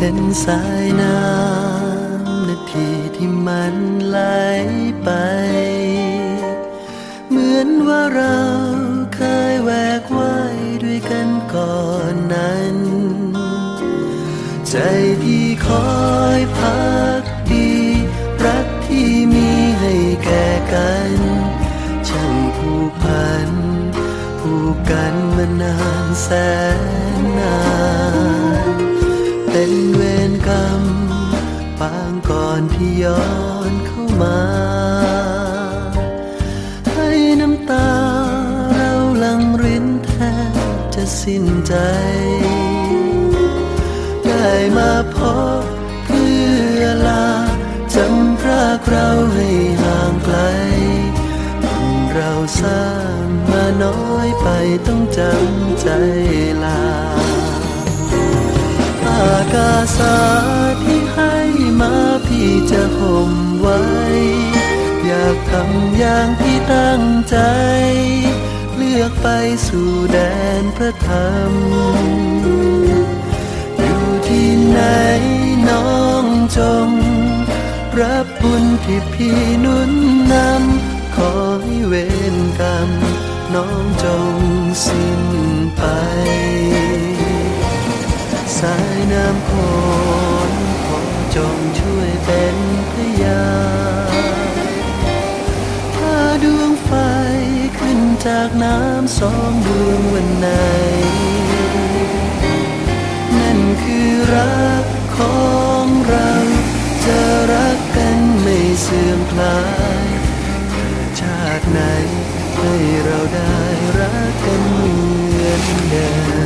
เห็นสายน้ำนาทีที่มันไหลไป เหมือนว่าเราเคยแวกว่ายด้วยกันก่อนนั้น ใจที่คอยพักดีรักที่มีให้แก่กันช่างผูกพันผูกกันมานานแสนนาน เป็นเวรกรรมปางก่อนที่ย้อนเข้ามา ให้น้ำตาเราลังรินแทบจะสิ้นใจ ได้มาพบเพื่อลาจำพรากเราให้ห่างไกลเราสร้างมาน้อยไปต้องจำใจลาากาสาที่ให้มาพี่จะห่มไว้ อยากทำอย่างที่ตั้งใจ เลือกไปสู่แดนพระธรรม อยู่ที่ไหนน้องจง รับบุญที่พี่นุนนำขอให้เวรกรรม น้องจงสิ้นไปากน้ำสองดวงวันไหน นั่นคือรักของเรา จะรักกันไม่เสื่อมคลายเกิดชาติไหนให้เราได้รักกันเหมือนเดิม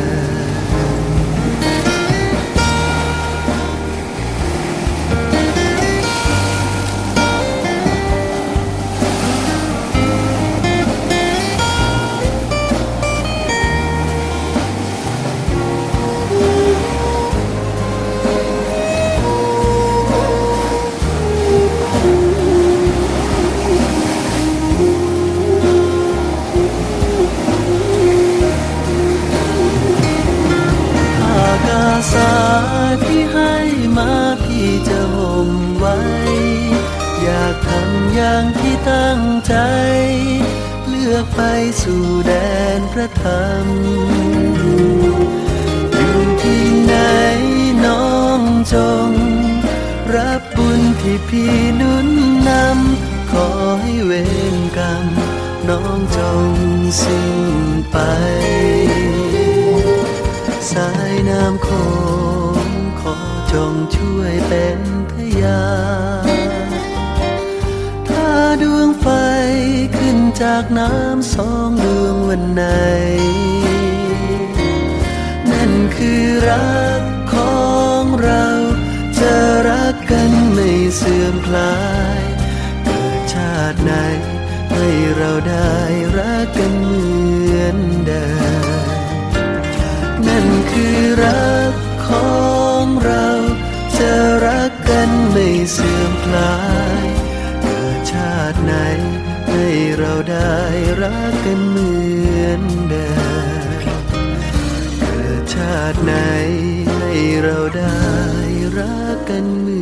สาที่ให้มาพี่จะห่มไว้ อยากทำอย่างที่ตั้งใจ เลือกไปสู่แดนพระธรรม อยู่ที่ไหนน้องจง รับบุญที่พี่นุนนำขอให้เวรกรรม น้องจงสิ้นไปสาย น้ำโขงขอจงช่วยเป็นพยานถ้าดวงไฟขึ้นจากน้ำสองดวงวันไหน นั่นคือรักของเรา จะรักกันไม่เสื่อมคลาย เกิดชาติไหน ให้เราได้รักกันเหมือนเดิม รักของเราจะรักกันไม่เสื่อมคลาย เกิดชาติไหนให้เราได้รักกันเหมือนเดิมเกิดชาติไหนให้เราได้รักกันเหมื